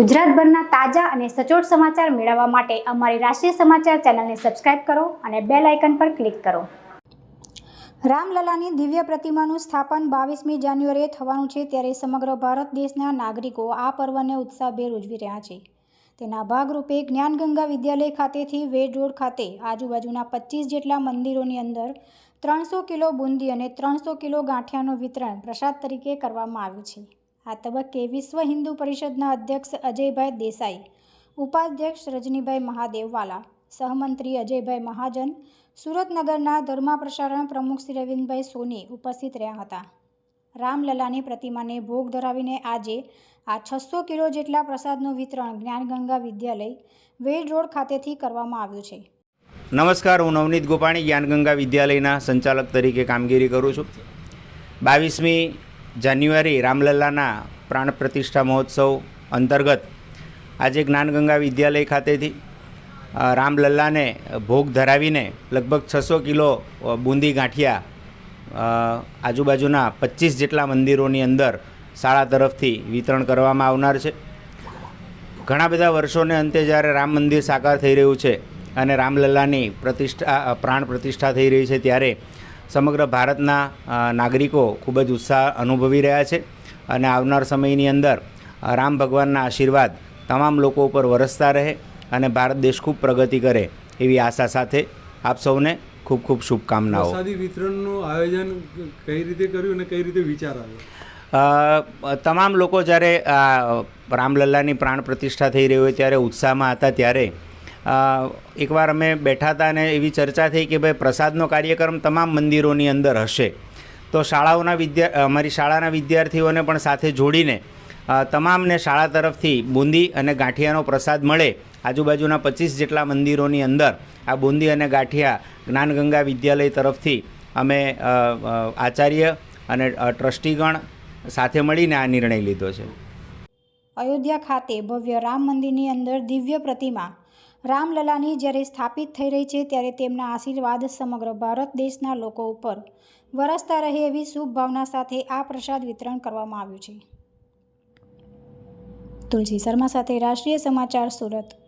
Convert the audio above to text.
ગુજરાતભરના તાજા અને સચોટ સમાચાર મેળવવા માટે અમારી રાષ્ટ્રીય સમાચાર ચેનલને સબસ્ક્રાઇબ કરો અને બેલ આઇકન પર ક્લિક કરો. રામલલાની દિવ્ય પ્રતિમાનું સ્થાપન બાવીસમી જાન્યુઆરીએ થવાનું છે ત્યારે સમગ્ર ભારત દેશના નાગરિકો આ પર્વને ઉત્સાહભેર ઉજવી રહ્યા છે. તેના ભાગરૂપે જ્ઞાનગંગા વિદ્યાલય ખાતેથી વેડ રોડ ખાતે આજુબાજુના પચીસ જેટલા મંદિરોની અંદર ત્રણસો કિલો બુંદી અને ત્રણસો કિલો ગાંઠિયાનું વિતરણ પ્રસાદ તરીકે કરવામાં આવ્યું છે. આ તબક્કે વિશ્વ હિન્દુ પરિષદના અધ્યક્ષ અજયભાઈ દેસાઈ, ઉપાધ્યક્ષ રજનીભાઈ મહાદેવવાલા, સહમંત્રી અજયભાઈ મહાજન, સુરતનગરના ધર્મા પ્રસારણ પ્રમુખ શ્રી રવિન્દભાઈ સોની ઉપસ્થિત રહ્યા હતા. રામલલાની પ્રતિમાને ભોગ ધરાવીને આજે આ છસો કિલો જેટલા પ્રસાદનું વિતરણ જ્ઞાનગંગા વિદ્યાલય વેડ રોડ ખાતેથી કરવામાં આવ્યું છે. નમસ્કાર, હું નવનીત ગોપાણી, જ્ઞાનગંગા વિદ્યાલયના સંચાલક તરીકે કામગીરી કરું છું. બાવીસમી જાન્યુઆરી રામલલ્લાના પ્રાણ પ્રતિષ્ઠા મહોત્સવ અંતર્ગત આજે જ્ઞાનગંગા વિદ્યાલય ખાતેથી રામલલ્લાને ભોગ ધરાવીને લગભગ છસો કિલો બુંદી ગાંઠિયા આજુબાજુના પચીસ જેટલા મંદિરોની અંદર શાળા તરફથી વિતરણ કરવામાં આવનાર છે. ઘણા બધા વર્ષોને અંતે જ્યારે રામ મંદિર સાકાર થઈ રહ્યું છે અને રામલલ્લાની પ્રતિષ્ઠા પ્રાણ પ્રતિષ્ઠા થઈ રહી છે ત્યારે સમગ્ર ભારતના નાગરિકો ખૂબ જ ઉત્સાહ અનુભવી રહ્યા છે અને આવનાર સમયની અંદર રામ ભગવાનના આશીર્વાદ તમામ લોકો ઉપર વરસતા રહે અને ભારત દેશ ખૂબ પ્રગતિ કરે એવી આશા સાથે આપ સૌને ખૂબ ખૂબ શુભકામનાઓ. પ્રસાદી વિતરણનું આયોજન કઈ રીતે કર્યું અને કઈ રીતે વિચાર આવ્યો? તમામ લોકો જ્યારે રામલલ્લાની પ્રાણ પ્રતિષ્ઠા થઈ રહી હોય ત્યારે ઉત્સાહમાં હતા ત્યારે એકવાર અમે બેઠા હતા અને એવી ચર્ચા થઈ કે ભાઈ પ્રસાદનો કાર્યક્રમ તમામ મંદિરોની અંદર હશે. તો શાળાઓના વિદ્યા અમારી શાળાના વિદ્યાર્થીઓને પણ સાથે જોડીને તમામને શાળા તરફથી બુંદી અને ગાંઠિયાનો પ્રસાદ મળે. આજુબાજુના પચીસ જેટલા મંદિરોની અંદર આ બુંદી અને ગાંઠિયા જ્ઞાનગંગા વિદ્યાલય તરફથી અમે આચાર્ય અને ટ્રસ્ટીગણ સાથે મળીને આ નિર્ણય લીધો છે. અયોધ્યા ખાતે ભવ્ય રામ મંદિરની અંદર દિવ્ય પ્રતિમા રામલલાની જ્યારે સ્થાપિત થઈ રહી છે ત્યારે તેમના આશીર્વાદ સમગ્ર ભારત દેશના લોકો ઉપર વરસતા રહે એવી શુભ ભાવના સાથે આ પ્રસાદ વિતરણ કરવામાં આવ્યું છે. તુલસી શર્મા સાથે રાષ્ટ્રીય સમાચાર સુરત.